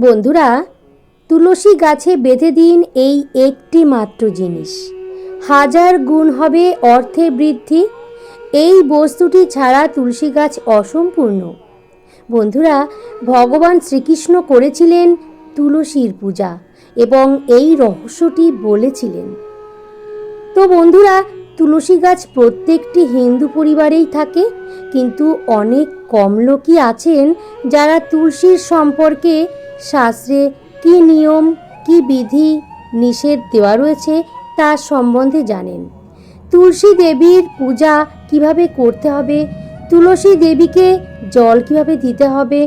বন্ধুরা, তুলসী গাছে বেঁধে দিন এই একটি মাত্র জিনিস। হাজার গুণ হবে অর্থে বৃদ্ধি। এই বস্তুটি ছাড়া তুলসী গাছ অসম্পূর্ণ। বন্ধুরা, ভগবান শ্রীকৃষ্ণ করেছিলেন তুলসীর পূজা এবং এই রহস্যটি বলেছিলেন। তো বন্ধুরা, তুলসী গাছ প্রত্যেকটি হিন্দু পরিবারেই থাকে, কিন্তু অনেক কম লোকই আছেন যারা তুলসীর সম্পর্কে শাস্ত্রে কী নিয়ম, কী বিধি নিষেধ দেওয়া রয়েছে তার সম্বন্ধে জানেন। তুলসী দেবীর পূজা কীভাবে করতে হবে, তুলসী দেবীকে জল কীভাবে দিতে হবে,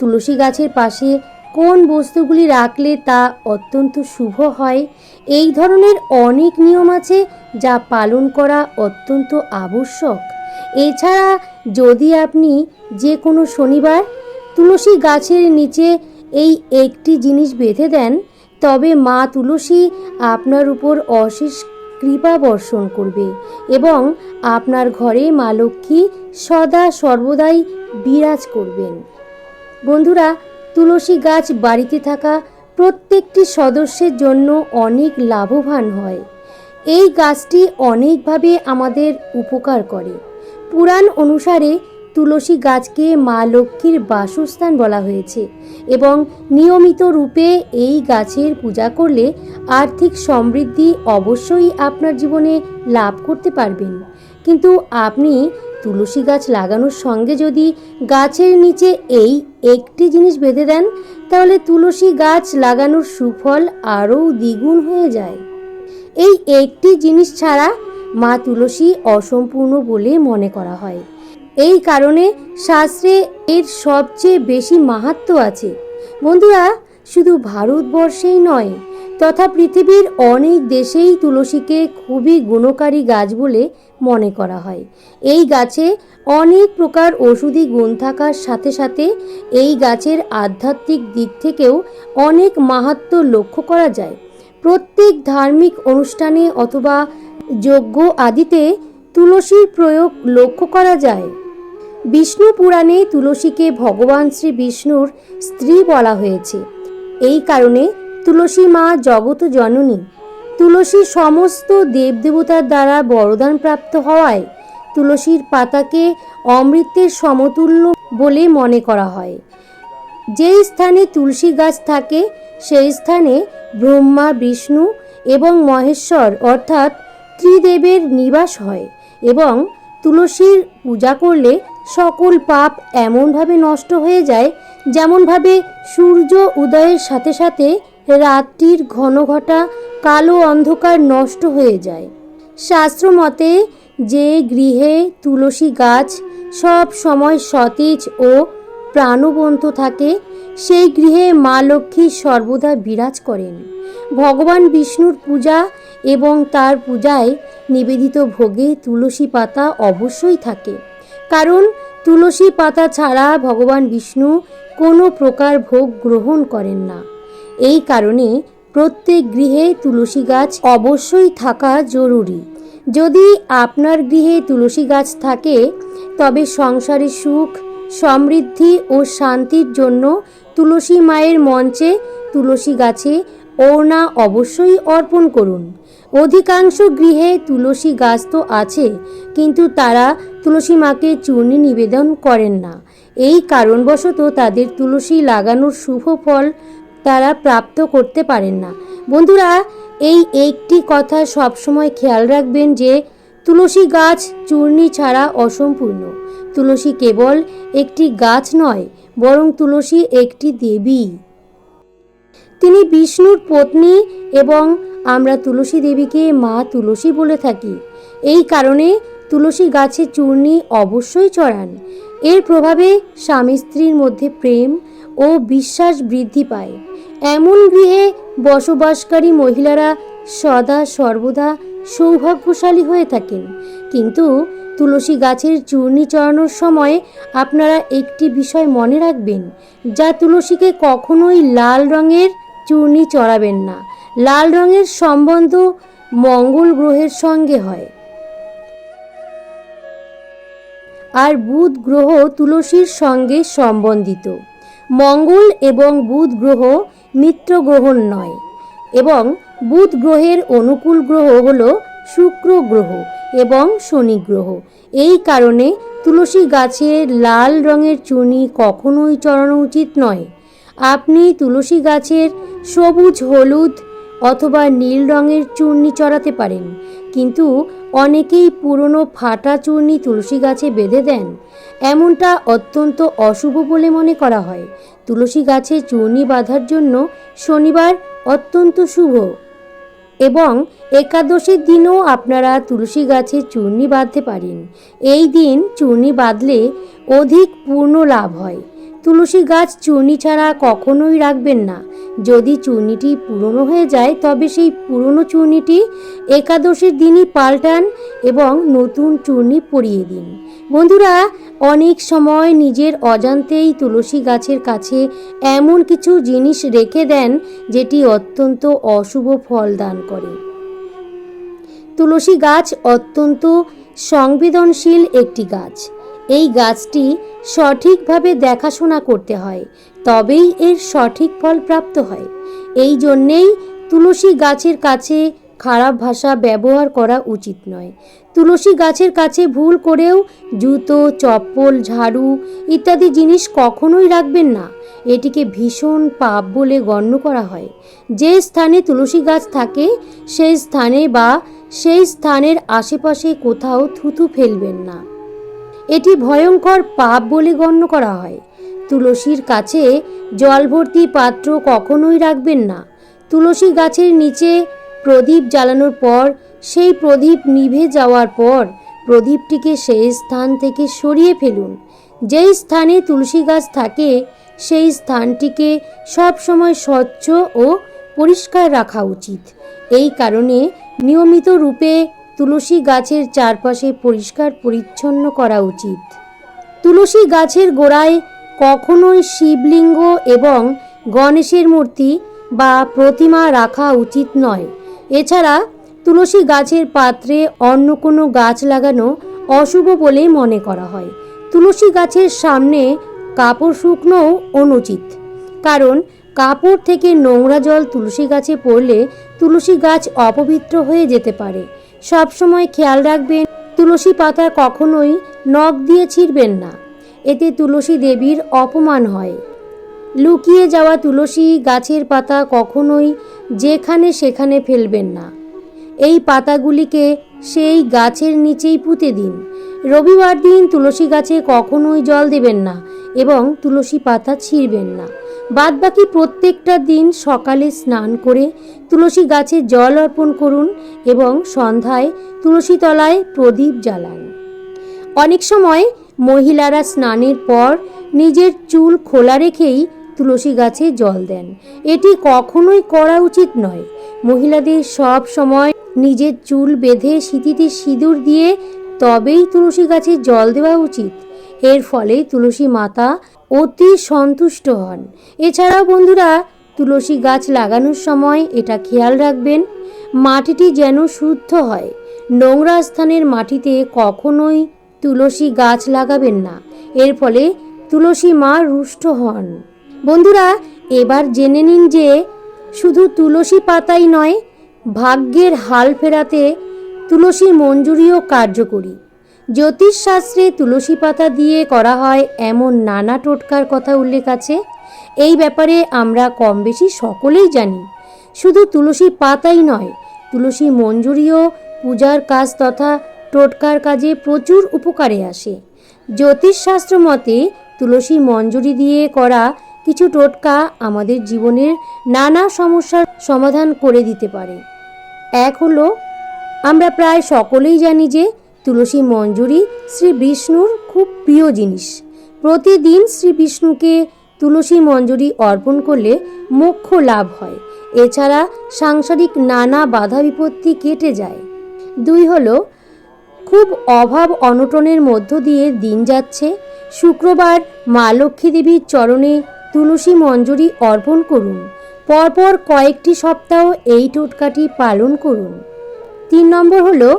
তুলসী গাছের পাশে কোন বস্তুগুলি রাখলে তা অত্যন্ত শুভ হয়, এই ধরনের অনেক নিয়ম আছে যা পালন করা অত্যন্ত আবশ্যক। এছাড়া যদি আপনি যে কোনো শনিবার তুলসী গাছের নিচে এই একটি জিনিস বেঁধে দেন, তবে মা তুলসী আপনার উপর অশেষ কৃপা বর্ষণ করবে এবং আপনার ঘরে মা লক্ষ্মী সদা সর্বদাই বিরাজ করবেন। বন্ধুরা, তুলসী গাছ বাড়িতে থাকা প্রত্যেকটি সদস্যের জন্য অনেক লাভবান হয়। এই গাছটি অনেকভাবে আমাদের উপকার করে। পুরাণ অনুসারে তুলসী গাছকে মা লক্ষ্মীর বাসস্থান বলা হয়েছে এবং নিয়মিত রূপে এই গাছের পূজা করলে আর্থিক সমৃদ্ধি অবশ্যই আপনার জীবনে লাভ করতে পারবেন। কিন্তু আপনি তুলসী গাছ লাগানোর সঙ্গে যদি গাছের নিচে এই একটি জিনিস বেঁধে দেন, তাহলে তুলসী গাছ লাগানোর সুফল আরও দ্বিগুণ হয়ে যায়। এই একটি জিনিস ছাড়া মা তুলসী অসম্পূর্ণ বলে মনে করা হয়। এই কারণে শাস্ত্রে এর সবচেয়ে বেশি মাহাত্ম্য আছে। বন্ধুরা, শুধু ভারতবর্ষেই নয়, তথা পৃথিবীর অনেক দেশেই তুলসীকে খুবই গুণকারী গাছ বলে মনে করা হয়। এই গাছে অনেক প্রকার ওষুধি গুণ থাকার সাথে সাথে এই গাছের আধ্যাত্মিক দিক থেকেও অনেক মাহাত্ম্য লক্ষ্য করা যায়। প্রত্যেক ধার্মিক অনুষ্ঠানে অথবা যজ্ঞ আদিতে তুলসীর প্রয়োগ লক্ষ্য করা যায়। বিষ্ণু পুরাণে তুলসীকে ভগবান শ্রী বিষ্ণুর স্ত্রী বলা হয়েছে। এই কারণে তুলসী মা জগত জননী। তুলসী সমস্ত দেবদেবতার দ্বারা বরদান প্রাপ্ত হওয়ায় তুলসীর পাতাকে অমৃতের সমতুল্য বলে মনে করা হয়। যে স্থানে তুলসী গাছ থাকে, সেই স্থানে ব্রহ্মা, বিষ্ণু এবং মহেশ্বর অর্থাৎ ত্রিদেবের নিবাস হয় এবং তুলসীর পূজা করলে সকল পাপ এমনভাবে নষ্ট হয়ে যায় যেমনভাবে সূর্য উদয়ের সাথে সাথে রাত্রির ঘন ঘটা কালো অন্ধকার নষ্ট হয়ে যায়। শাস্ত্র মতে যে গৃহে তুলসী গাছ সব সময় সতেজ ও প্রাণবন্ত থাকে, সেই গৃহে মা লক্ষ্মী সর্বদা বিরাজ করেন। ভগবান বিষ্ণুর পূজা এবং তার পূজায় নিবেদিত ভোগে তুলসী পাতা অবশ্যই থাকে। কারণ তুলসী পাতা ছাড়া ভগবান বিষ্ণু কোনো প্রকার ভোগ গ্রহণ করেন না। এই কারণে প্রত্যেক গৃহে তুলসী গাছ অবশ্যই থাকা জরুরি। যদি আপনার গৃহে তুলসী গাছ থাকে, তবে সংসারে সুখ, সমৃদ্ধি ও শান্তির জন্য তুলসী মায়ের মঞ্চে তুলসী গাছে ওড়না অবশ্যই অর্পণ করুন। অধিকাংশ গৃহে তুলসী গাছ তো আছে, কিন্তু তারা তুলসী মাকে চূর্ণি নিবেদন করেন না। এই কারণবশত তাদের তুলসী লাগানোর শুভ ফল তারা প্রাপ্ত করতে পারেন না। বন্ধুরা, এই একটি কথা সবসময় খেয়াল রাখবেন যে, তুলসী গাছ চূর্ণি ছাড়া অসম্পূর্ণ। তুলসী কেবল একটি গাছ নয়, বরং তুলসী একটি দেবী। তিনি বিষ্ণুর পত্নী এবং আমরা তুলসী দেবীকে মা তুলসী বলে থাকি। এই কারণে তুলসী গাছে চূর্ণি অবশ্যই চড়ান। এর প্রভাবে স্বামী স্ত্রীর মধ্যে প্রেম ও বিশ্বাস বৃদ্ধি পায়। এমন গৃহে বসবাসকারী মহিলারা সদা সর্বদা সৌভাগ্যশালী হয়ে থাকেন। কিন্তু তুলসী গাছের চূর্ণি চড়ানোর সময় আপনারা একটি বিষয় মনে রাখবেন, যা তুলসীকে কখনোই লাল রঙের চূর্ণি চড়াবেন না। লাল রঙের সম্বন্ধ মঙ্গল গ্রহের সঙ্গে হয়। আর বুধ গ্রহ তুলসীর সঙ্গে সম্বন্ধিত। মঙ্গল এবং বুধ গ্রহ মিত্র গ্রহণ নয় এবং বুধ গ্রহের অনুকূল গ্রহ হল শুক্র গ্রহ এবং শনি গ্রহ। এই কারণে তুলসী গাছে লাল রঙের চুনি কখনোই চড়ানো উচিত নয়। আপনি তুলসী গাছের সবুজ, হলুদ অথবা নীল রঙের চূর্ণি চড়াতে পারেন। কিন্তু অনেকেই পুরনো ফাটা চূর্ণি তুলসী গাছে বেঁধে দেন। এমনটা অত্যন্ত অশুভ বলে মনে করা হয়। তুলসী গাছে চূর্ণি বাঁধার জন্য শনিবার অত্যন্ত শুভ। এবং একাদশীর দিনও আপনারা তুলসী গাছে চূর্ণি বাঁধতে পারেন। এই দিন চূর্ণি বাঁধলে অধিক পূর্ণ লাভ হয়। তুলসী গাছ চূর্ণি ছাড়া কখনোই রাখবেন না। যদি চূর্ণিটি পুরনো হয়ে যায়, তবে সেই পুরনো চূর্ণিটি একাদশীর দিনই পাল্টান এবং নতুন চূর্ণি পরিয়ে দিন। বন্ধুরা, অনেক সময় নিজের অজান্তেই তুলসী গাছের কাছে এমন কিছু জিনিস রেখে দেন, যেটি অত্যন্ত অশুভ ফল দান করে। তুলসী গাছ অত্যন্ত সংবেদনশীল একটি গাছ। এই গাছটি সঠিকভাবে দেখাশোনা করতে হয়, তবেই এর সঠিক ফল প্রাপ্ত হয়। এই জন্যেই তুলসী গাছের কাছে খারাপ ভাষা ব্যবহার করা উচিত নয়। তুলসী গাছের কাছে ভুল করেও জুতো, চপ্পল, ঝাড়ু ইত্যাদি জিনিস কখনোই রাখবেন না। এটিকে ভীষণ পাপ বলে গণ্য করা হয়। যে স্থানে তুলসী গাছ থাকে, সেই স্থানে বা সেই স্থানের আশেপাশে কোথাও থুতু ফেলবেন না। এটি ভয়ঙ্কর পাপ বলে গণ্য করা হয়। তুলসীর কাছে জল ভর্তি পাত্র কখনোই রাখবেন না। তুলসী গাছের নিচে প্রদীপ জ্বালানোর পর, সেই প্রদীপ নিভে যাওয়ার পর প্রদীপটিকে সেই স্থান থেকে সরিয়ে ফেলুন। যেই স্থানে তুলসী গাছ থাকে, সেই স্থানটিকে সবসময় স্বচ্ছ ও পরিষ্কার রাখা উচিত। এই কারণে নিয়মিত রূপে তুলসী গাছের চারপাশে পরিষ্কার পরিচ্ছন্ন করা উচিত। তুলসী গাছের গোড়ায় কখনোই শিবলিঙ্গ এবং গণেশের মূর্তি বা প্রতিমা রাখা উচিত নয়। এছাড়া তুলসী গাছের পাত্রে অন্য কোনো গাছ লাগানো অশুভ বলে মনে করা হয়। তুলসী গাছের সামনে কাপড় শুকনোও অনুচিত। কারণ কাপড় থেকে নোংরা জল তুলসী গাছে পড়লে তুলসী গাছ অপবিত্র হয়ে যেতে পারে। সবসময় খেয়াল রাখবেন, তুলসী পাতা কখনোই নখ দিয়ে ছিঁড়বেন না। এতে তুলসী দেবীর অপমান হয়। লুকিয়ে যাওয়া তুলসী গাছের পাতা কখনোই যেখানে সেখানে ফেলবেন না। এই পাতাগুলিকে সেই গাছের নিচেই পুঁতে দিন। রবিবার দিন তুলসী গাছে কখনোই জল দেবেন না এবং তুলসী পাতা ছিঁড়বেন না। বাদবাকি প্রত্যেকটা দিন সকালে স্নান করে তুলসী গাছে জল অর্পণ করুন এবং সন্ধ্যায় তুলসী তলায় প্রদীপ জ্বালান। অনেক সময় মহিলারা স্নানের পর নিজের চুল খোলা রেখেই তুলসী গাছে জল দেন। এটি কখনোই করা উচিত নয়। মহিলাদের সব সময় নিজের চুল বেঁধে সিঁথিতে সিঁদুর দিয়ে তবেই তুলসী গাছে জল দেওয়া উচিত। এর ফলে তুলসী মাতা অতি সন্তুষ্ট হন। এছাড়াও বন্ধুরা, তুলসী গাছ লাগানোর সময় এটা খেয়াল রাখবেন, মাটিটি যেন শুদ্ধ হয়। নোংরা স্থানের মাটিতে কখনোই তুলসী গাছ লাগাবেন না। এর ফলে তুলসী মা রুষ্ট হন। বন্ধুরা, এবার জেনে নিন যে শুধু তুলসী পাতাই নয়, ভাগ্যের হাল ফেরাতে তুলসী মঞ্জুরিও কার্যকরী। জ্যোতিষশাস্ত্রে তুলসী পাতা দিয়ে করা হয় এমন নানা টোটকার কথা উল্লেখ আছে। এই ব্যাপারে আমরা কম বেশি সকলেই জানি। শুধু তুলসী পাতাই নয়, তুলসী মঞ্জুরিও, পূজার কাজ তথা টোটকার কাজে প্রচুর উপকারে আসে। জ্যোতিষশাস্ত্র মতে, তুলসী মঞ্জুরি দিয়ে করা কিছু টোটকা আমাদের জীবনের নানা সমস্যার সমাধান করে দিতে পারে। এক হলো, আমরা প্রায় সকলেই জানি যে তুলসী মঞ্জুরি শ্রী বিষ্ণুর খুব প্রিয় জিনিস। প্রতিদিন শ্রী বিষ্ণুকে তুলসী মঞ্জুরি অর্পণ করলে মোক্ষ লাভ হয়। এছাড়া সাংসারিক নানা বাধা বিপত্তি কেটে যায়। দুই হলো, খুব অভাব অনটনের মধ্য দিয়ে দিন যাচ্ছে। শুক্রবার মা লক্ষ্মী দেবীর চরণে তুলসী মঞ্জুরি অর্পণ করুন। পরপর কয়েকটি সপ্তাহ এই টোটকাটি পালন করুন। তিন নম্বর হলো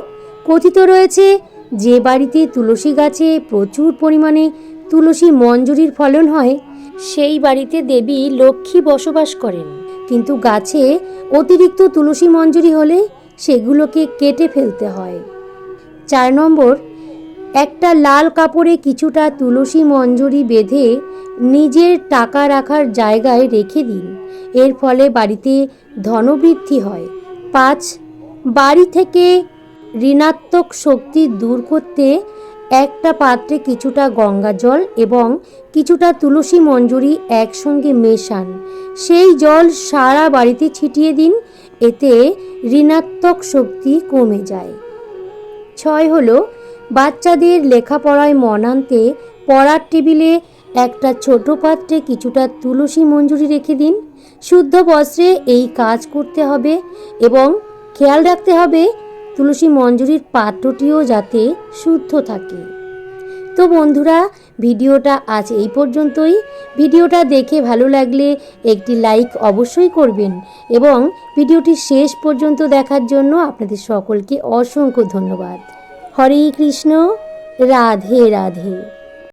কথিত রয়েছে যে বাড়িতে তুলসী গাছে প্রচুর পরিমাণে তুলসী মঞ্জুরির ফলন হয়, সেই বাড়িতে দেবী লক্ষ্মী বসবাস করেন। কিন্তু গাছে অতিরিক্ত তুলসী মঞ্জুরি হলে সেগুলোকে কেটে ফেলতে হয়। চার নম্বর, একটা লাল কাপড়ে কিছুটা তুলসী মঞ্জুরি বেঁধে নিজের টাকা রাখার জায়গায় রেখে দিন। এর ফলে বাড়িতে ধনবৃদ্ধি হয়। পাঁচ, বাড়ি থেকে ঋণাত্মক শক্তি দূর করতে একটা পাত্রে কিছুটা গঙ্গা জল এবং কিছুটা তুলসী মঞ্জুরি একসঙ্গে মেশান। সেই জল সারা বাড়িতে ছিটিয়ে দিন, এতে ঋণাত্মক শক্তি কমে যায়। ছয় হলো, বাচ্চাদের লেখাপড়ায় মন আনতে পড়ার টেবিলে একটা ছোট পাত্রে কিছুটা তুলসী মঞ্জুরি রেখে দিন। শুদ্ধ বস্ত্রে এই কাজ করতে হবে এবং খেয়াল রাখতে হবে তুলসী মঞ্জুরির পাত্রটিও যাতে শুদ্ধ থাকে। তো বন্ধুরা, ভিডিওটা আজ এই পর্যন্তই। ভিডিওটা দেখে ভালো লাগলে একটি লাইক অবশ্যই করবেন এবং ভিডিওটি শেষ পর্যন্ত দেখার জন্য আপনাদের সকলকে অসংখ্য ধন্যবাদ। হরে কৃষ্ণ, রাধে রাধে।